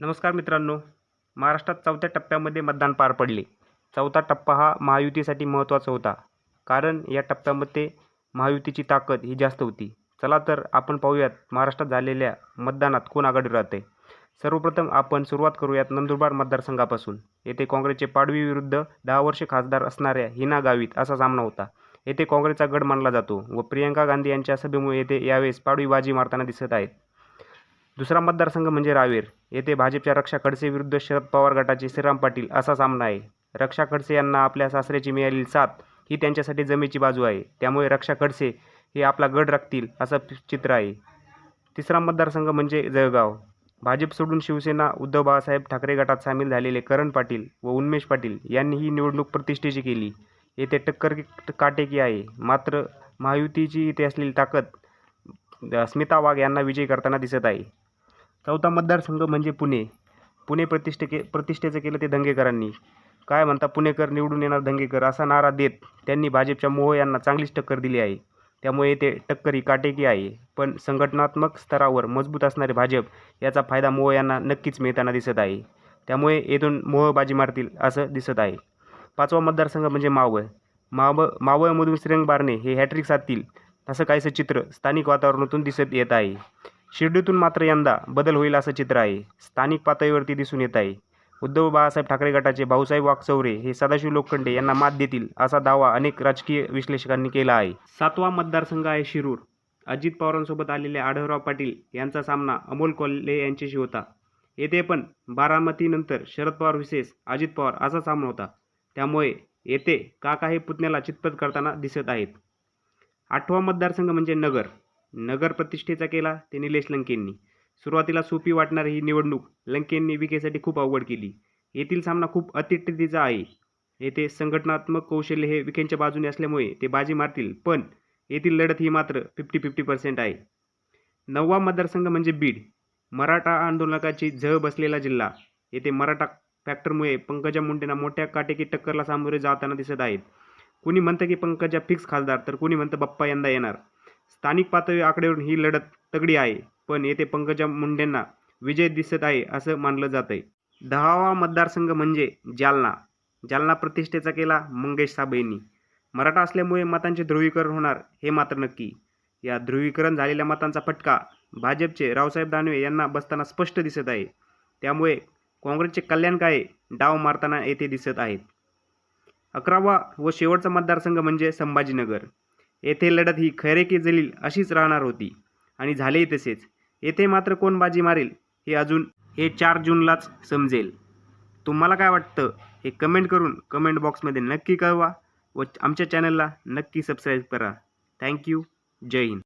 नमस्कार मित्रांनो. महाराष्ट्रात चौथ्या टप्प्यामध्ये मतदान पार पडले. चौथा टप्पा हा महायुतीसाठी महत्त्वाचा होता. कारण या टप्प्यामध्ये महायुतीची ताकद ही जास्त होती. चला तर आपण पाहूयात महाराष्ट्रात झालेल्या मतदानात कोण आघाडीवर राहते सर्वप्रथम आपण सुरुवात करूयात नंदुरबार मतदारसंघापासून. येथे काँग्रेसचे पाडवी विरुद्ध दहा वर्षे खासदार असणाऱ्या हिना गावित असा सामना होता. येथे काँग्रेसचा गड मानला जातो व प्रियंका गांधी यांच्या सभेमुळे येथे यावेळेस पाडवी बाजी मारताना दिसत आहेत. दुसरा मतदारसंघ म्हणजे रावेर. येथे भाजपच्या रक्षा खडसे विरुद्ध शरद पवार गटाचे श्रीराम पाटील असा सामना आहे. रक्षा खडसे यांना आपल्या सासऱ्याची मिळालेली साथ ही त्यांच्यासाठी जमेची बाजू आहे. त्यामुळे रक्षा खडसे हे आपला गड राखतील असं चित्र आहे. तिसरा मतदारसंघ म्हणजे जळगाव. भाजप सोडून शिवसेना उद्धव बाळासाहेब ठाकरे गटात सामील झालेले करण पाटील व उन्मेष पाटील यांनी ही निवडणूक प्रतिष्ठेची केली. येथे टक्कर काटेकी आहे. मात्र महायुतीची इथे असलेली ताकद स्मिता वाघ यांना विजयी करताना दिसत आहे. चौथा मतदारसंघ म्हणजे पुणे. पुणे प्रतिष्ठे के प्रतिष्ठेचं केलं ते दंगेकरांनी. काय म्हणता पुणेकर निवडून येणार दंगेकर असा नारा देत त्यांनी भाजपच्या मोह यांना चांगलीच टक्कर दिली आहे. त्यामुळे ते टक्कर ही काटेकी आहे. पण संघटनात्मक स्तरावर मजबूत असणारे भाजप याचा फायदा मोह यांना नक्कीच मिळताना दिसत आहे. त्यामुळे येथून मोह बाजी मारतील असं दिसत आहे. पाचवा मतदारसंघ म्हणजे मावळ. मावळ मावळमधून श्रीरंग बारणे हे हॅट्रिक साधतील. असं काहीसं चित्र स्थानिक वातावरणातून दिसत येत आहे. शिर्डीतून मात्र यंदा बदल होईल असं चित्र आहे. स्थानिक पातळीवरती दिसून येत आहे. उद्धव बाळासाहेब ठाकरे गटाचे भाऊसाहेब वागचौरे हे सदाशिव लोखंडे यांना मात देतील असा दावा अनेक राजकीय विश्लेषकांनी केला आहे. सातवा मतदारसंघ आहे शिरूर. अजित पवारांसोबत आलेले आढळराव पाटील यांचा सामना अमोल कोल्हे यांच्याशी होता. येथे पण बारामतीनंतर शरद पवार विशेष अजित पवार असा सामना होता. त्यामुळे येथे काका हे पुतण्याला चितपत करताना दिसत आहेत. आठवा मतदारसंघ म्हणजे नगर. नगर प्रतिष्ठेचा केला ते निलेश लंकेंनी. सुरुवातीला सोपी वाटणारी ही निवडणूक लंकेंनी विकेसाठी खूप अवघड केली. येथील सामना खूप अतिटतीचा आहे. येथे संघटनात्मक कौशल्य हे विकेंच्या बाजूने असल्यामुळे ते बाजी मारतील पण येथील लढत ही मात्र फिफ्टी फिफ्टी पर्सेंट आहे. नववा मतदारसंघ म्हणजे बीड. मराठा आंदोलकाची झळ बसलेला जिल्हा. येथे मराठा फॅक्टरमुळे पंकजा मुंडेंना मोठ्या काटेकी टक्करला सामोरे जाताना दिसत आहेत. कुणी म्हणतं की पंकजा फिक्स खासदार तर कुणी म्हणतं बाप्पा यंदा येणार? स्थानिक पातळी आकडेवरून ही लढत तगडी आहे पण येथे पंकजा मुंडेंना विजय दिसत आहे असं मानलं जात आहे दहावा मतदारसंघ म्हणजे जालना. जालना प्रतिष्ठेचा केला मंगेश साबळेंनी. मराठा असल्यामुळे मतांचे ध्रुवीकरण होणार हे मात्र नक्की. या ध्रुवीकरण झालेल्या मतांचा फटका भाजपचे रावसाहेब दानवे यांना बसताना स्पष्ट दिसत आहे. त्यामुळे काँग्रेसचे कल्याण काळे डाव मारताना येथे दिसत आहेत. अकरावा व शेवटचा मतदारसंघ म्हणजे संभाजीनगर. येथे लढत ही खैरेकी जलील अशीच राहणार होती. आणि झालेही तसेच. येथे मात्र कोण बाजी मारेल हे अजून हे चार जूनलाच समजेल. तुम्हाला काय वाटतं? हे कमेंट करून कमेंट बॉक्समध्ये नक्की कळवा व आमच्या चॅनलला नक्की सबस्क्राईब करा. थँक्यू जय हिंद.